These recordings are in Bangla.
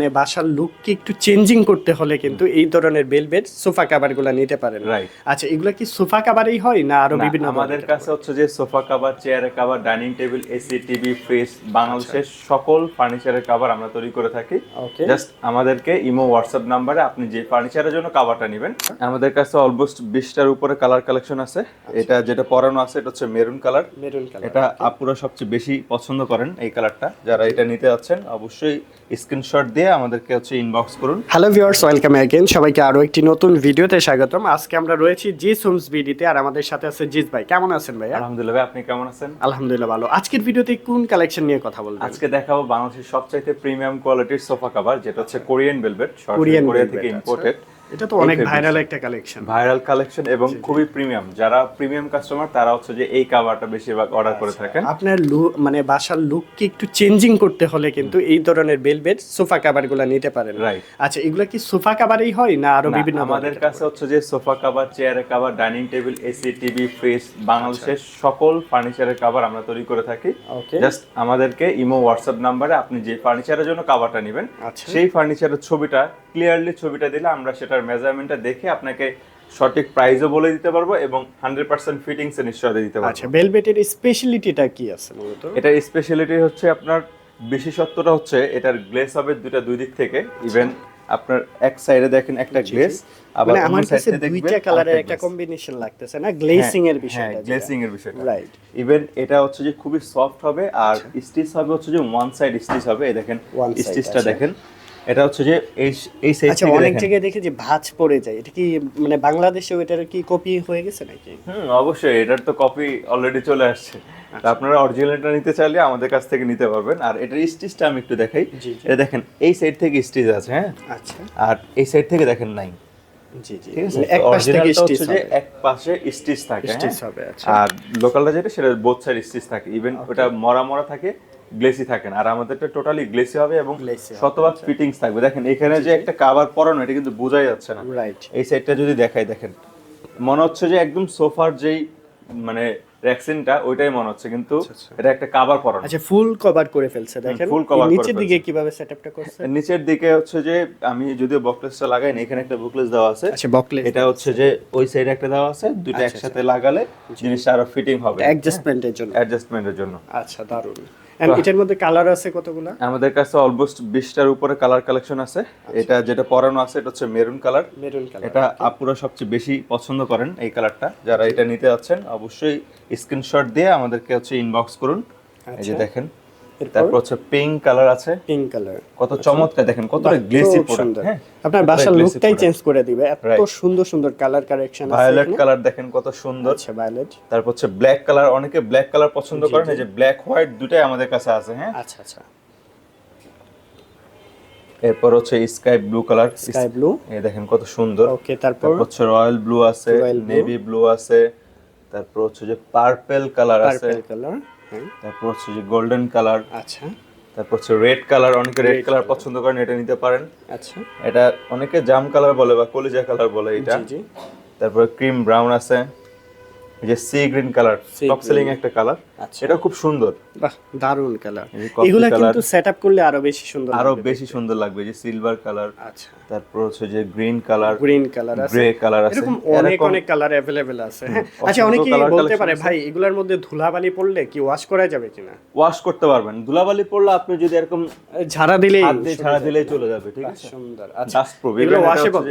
মানে বাসার লুককে একটু চেঞ্জিং করতে হলে কিন্তু এই ধরনের বেলভেট সোফা কাভারগুলা নিতে পারেন. আচ্ছা এগুলা কি সোফা কাভারেই হয় না আরও বিভিন্ন আমাদের কাছে হচ্ছে যে সোফা কভার চেয়ারের cover dining table AC TV fridge বাংলাদেশের সকল ফার্নিচারের কভার আমরা তৈরি করে থাকি. জাস্ট আমাদেরকে ইমো হোয়াটসঅ্যাপ নাম্বারে আপনি যে ফার্নিচারের জন্য কভারটা নেবেন আমাদের কাছে অলমোস্ট বিশটার উপরে কালার কালেকশন আছে। এটা যেটা পরানো আছে এটা হচ্ছে মেরুন কালার মেরুন কালার এটা আপুরা সবচেয়ে বেশি পছন্দ করেন এই কালারটা যারা এটা নিতে যাচ্ছেন অবশ্যই স্ক্রিনশট দিয়ে আমাদেরকে হচ্ছে ইনবক্স করুন। হ্যালো ভিউয়ার্স ওয়েলকাম অ্যাগেন সবাইকে আরও একটি নতুন ভিডিওতে স্বাগতম। আজকে আমরা রয়েছি জি সুমস বিডিতে আর আমাদের সাথে আছে জিজ ভাই। কেমন আছেন ভাই আলহামদুলিল্লাহ ভাই, আপনি কেমন আছেন? আলহামদুলিল্লাহ ভালো। আজকের ভিডিওতে কোন কালেকশন নিয়ে কথা বলব আজকে দেখাবো বাংলাদেশের সবচাইতে প্রিমিয়াম কোয়ালিটির সোফা কভার যেটা হচ্ছে কোরিয়ান ভেলভেট কোরিয়ান কোরিয়া থেকে ইম্পোর্টেড আচ্ছা। এটা তো অনেক ভাইরাল একটা কালেকশন ভাইরাল কালেকশন এবং খুবই প্রিমিয়াম যারা প্রিমিয়াম কাস্টমার তারা হচ্ছে যে এই কাভারটা বেশিরভাগ অর্ডার করে আচ্ছা। থাকেন। আপনার মানে বাসার লুককে একটু চেঞ্জিং করতে হলে কিন্তু এই ধরনের বেলভেট সোফা কাভারগুলা নিতে পারেন। Right. আচ্ছা এগুলা কি সোফা কাভারেই হয় না আরও বিভিন্ন আমাদের কাছে হচ্ছে যে সোফা কভার চেয়ারের cover dining table AC TV fridge বাংলাদেশের সকল ফার্নিচারের কভার আমরা তৈরি করে থাকি। জাস্ট আমাদেরকে ইমো হোয়াটসঅ্যাপ নাম্বারে আপনি যে ফার্নিচারের জন্য কভারটা নেবেন আচ্ছা। সেই ফার্নিচারের ছবিটা ক্লিয়ারলি ছবিটা দিলে আমরা সেটার মেজারমেন্টটা দেখে আপনাকে সঠিক প্রাইসও বলে দিতে পারব এবং হান্ড্রেড পার্সেন্ট ফিটিংস এর নিশ্চয়তা দিতে পারব। আচ্ছা বেলভেটের স্পেশালিটিটা কি আছে মূলত? এটার স্পেশালিটি হচ্ছে আপনার বিশেষত্বটা হচ্ছে এটার গ্লেস হবে দুইটা দুই দিক থেকে। ইভেন আপনার এক সাইডে দেখেন একটা গ্লেস আবার মানে আমার কাছে দুইটা কালারের একটা কম্বিনেশন লাগতেছে না? গ্লেসিং এর হ্যাঁ, বিষয়টা হ্যাঁ গ্লেসিং এর বিষয়টা। রাইট ইভেন এটা হচ্ছে যে খুবই সফট হবে আর স্টিচ হবে হচ্ছে যে ওয়ান সাইড স্টিচ হবে। এই দেখেন আচ্ছা। স্টিচটা আচ্ছা। দেখেন। এটা হচ্ছে যে এই এই সাইড আচ্ছা থেকে অনেক জায়গায় দেখে যে ভাঁজ পড়ে যায়। এটা কি মানে বাংলাদেশেও এটার কি কপি হয়ে গেছে নাকি? হুম অবশ্যই এটার তো কপি অলরেডি চলে আসছে। আচ্ছা। আপনারা অরিজিনালটা নিতে চাইলে আমাদের কাছ থেকে নিতে পারবেন। আর এটার স্টিচটা আমি একটু দেখাই। এটা দেখেন এই সাইড থেকে স্টিচ আছে হ্যাঁ? আচ্ছা। আর এই সাইড থেকে দেখেন নাই। আর লোকালটা যেটা সেটা বোথ সাইড স্টিচ থাকে। ইভেন ওটা মরা মরা থাকে গ্লেসি থাকে না। আর আমাদেরটা টোটালি গ্লেসি হবে এবং শতভাগ ফিটিংস থাকবে। দেখেন এখানে যে একটা কাভার পরানো এটা কিন্তু বোঝাই যাচ্ছে না। রাইট এই সাইডটা যদি দেখাই দেখেন। মনে হচ্ছে যে একদম সোফার যেই মানে র্যাক্সিনটা ওইটাই মনে হচ্ছে। কিন্তু এটা একটা কাভার পরানো। আচ্ছা ফুল কভার করে ফেলছে দেখেন। এই করে নিচের দিকে কীভাবে সেটআপটা করছে? নিচের দিকে হচ্ছে যে আমি যদিও বকলেসটা লাগাই না এখানে একটা বুকলেস দেওয়া আছে। আচ্ছা বকলেস এটা হচ্ছে যে ওই সাইডে একটা দেওয়া আছে দুটো আচ্ছা, একসাথে লাগালে জিনিসটা আরও ফিটিং হবে। অ্যাডজাস্টমেন্টের জন্য। অ্যাডজাস্টমেন্টের জন্য। আচ্ছা দারুণ এন্ড এটার মধ্যে কালার আছে কতগুলা? আমাদের কাছে অলমোস্ট বিশটার উপরে কালার কালেকশন আছে। এটা যেটা পরানো আছে এটা হচ্ছে মেরুন কালার মেরুন কালার এটা আপুরা সবচেয়ে বেশি পছন্দ করেন এই কালারটা যারা এটা নিতে যাচ্ছেন অবশ্যই স্ক্রিনশট দিয়ে আমাদেরকে হচ্ছে ইনবক্স করুন। এই যে আচ্ছা। দেখেন? তারপর হচ্ছে পিঙ্ক কালার আছে। পিঙ্ক কালার কত চমৎকার দেখেন কতটা গ্লেসি প্রোডাক্ট আপনার বাসার লুকটাই চেঞ্জ করে দিবে। এত সুন্দর সুন্দর কালার কারেকশন আছে ভায়োলেট কালার দেখেন কত সুন্দর। আচ্ছা ভায়োলেট তারপর হচ্ছে ব্ল্যাক কালার অনেকে ব্ল্যাক কালার পছন্দ করেন এই যে ব্ল্যাক হোয়াইট দুটাই আমাদের কাছে আছে হ্যাঁ। আচ্ছা আচ্ছা। এরপর হচ্ছে sky blue colour sky blue এই দেখেন কত সুন্দর। ওকে তারপর? হচ্ছে রয়্যাল ব্লু আছে নেভি ব্লু আছে তারপর হচ্ছে যে পার্পল কালার আছে। পার্পল কালার তারপর হচ্ছে যে গোল্ডেন কালার আচ্ছা। তারপর হচ্ছে রেড কালার অনেকে রেড কালার পছন্দ করেন এটা নিতে পারেন। আচ্ছা। এটা অনেকে জাম কালার বলে বা কলিজা কালার বলে এটা। তারপরে ক্রিম ব্রাউন আছে। যে sea green colour Sea top selling একটা কালার আচ্ছা। এটা খুব সুন্দর বাহ দারুন কালার এই যে coffee এগুলা colour। কিন্তু সেটআপ করলে আরো বেশি সুন্দর আরো লাগবে। বেশি সুন্দর লাগবে এই যে সিলভার কালার আচ্ছা তারপর হচ্ছে যে গ্রিন কালার গ্রিন কালার আছে গ্রে কালার আছে এরকম অনেক এরকম অনেক কালার अवेलेबल আছে হ্যাঁ আচ্ছা অসংখ্য অনেকে colour বলতে collection পারে আছে। ভাই এগুলার মধ্যে ধুলাবালি পড়লে কি ওয়াশ করা যাবে কিনা ওয়াশ করতে পারবেন ধুলাবালি পড়লে আপনি যদি এরকম ঝাড়া দিলেই হাত দিয়ে ছাড়া দিলেই চলে যাবে ঠিক আছে সুন্দর আচ্ছা ডাস্ট প্রুফ এগুলো washable?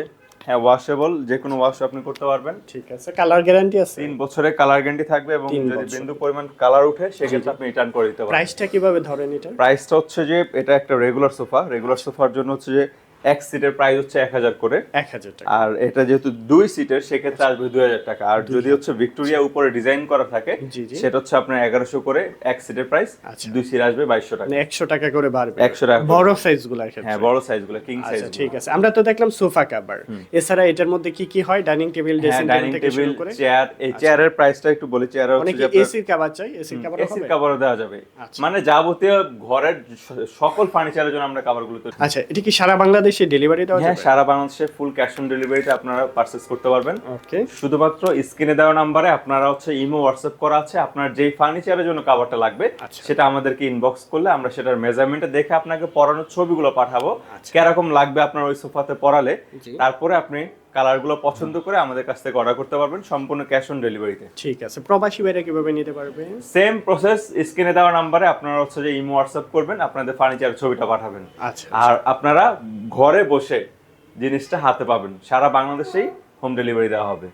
হ্যাঁ ওয়াশেবল যে কোনো ওয়াশ আপনি করতে পারবেন। ঠিক আছে কালার গ্যারান্টি আছে। তিন বছরের কালার গ্যারান্টি থাকবে এবং যদি। বিন্দু পরিমাণ কালার উঠে সেক্ষেত্রে আপনি রিটার্ন করে দিতে পারবেন। প্রাইসটা কীভাবে ধরেন এটা? প্রাইসটা হচ্ছে যে এটা একটা রেগুলার সোফা রেগুলার সোফার জন্য হচ্ছে যে এক সিটের প্রাইস হচ্ছে এক হাজার করে। এক হাজার টাকা। আর এটা যেহেতু দুই সিটের সেক্ষেত্রে আসবে দুই হাজার টাকা। আর যদি হচ্ছে ভিক্টোরিয়া উপরে ডিজাইন করা থাকে। সেটা হচ্ছে আপনার এগারোশো করে এক সিটের প্রাইস আচ্ছা। দুই সিট আসবে বাইশশো টাকা। মানে একশো টাকা করে বাড়বে। 100 টাকা বড় সাইজ ক্ষেত্রে হ্যাঁ বড় সাইজগুলো কিং সাইজ আচ্ছা ঠিক আছে। আমরা তো দেখলাম সোফা কাভার এছাড়া এটার মধ্যে কি কি হয়? Dining table dressing dining table chair এই চেয়ারের প্রাইসটা একটু বলি। চেয়ার হচ্ছে এসির কাভার চাই এসির কাভার এসির কাভারও দেওয়া যাবে। আচ্ছা। মানে যাবতীয় ঘরের সকল ফার্নিচারের জন্য আমরা কাভারগুলো আচ্ছা এটা কি সারা বাংলাদেশ বাংলাদেশে ডেলিভারি দেওয়া হ্যাঁ যাবে? সারা বাংলাদেশে ফুল ক্যাশ অন ডেলিভারিতে আপনারা পারচেজ করতে পারবেন। ওকে শুধুমাত্র স্ক্রিনে দেওয়া নম্বরে আপনারা হচ্ছে ইমো হোয়াটসঅ্যাপ করা আছে। আপনার যেই ফার্নিচারের জন্য কাভারটা লাগবে আচ্ছা। সেটা আমাদেরকে ইনবক্স করলে আমরা সেটার মেজারমেন্টটা দেখে আপনাকে পরানোর ছবিগুলো পাঠাবো। কেরকম কীরকম লাগবে আপনার ওই সোফাতে পরালে। তারপরে আপনি কালারগুলো পছন্দ করে আমাদের কাছ থেকে অর্ডার করতে পারবেন সম্পূর্ণ ক্যাশ অন ডেলিভারিতে ঠিক আছে প্রবাসী ভাইরা কীভাবে নিতে পারবে? সেম প্রসেস স্ক্রিনে দেওয়া নাম্বারে আপনারা হচ্ছে যে ইমো হোয়াটসঅ্যাপ করবেন আপনাদের ফার্নিচার ছবিটা পাঠাবেন। আচ্ছা আর আপনারা ঘরে বসে জিনিসটা হাতে পাবেন সারা বাংলাদেশেই হোম ডেলিভারি দেওয়া হবে।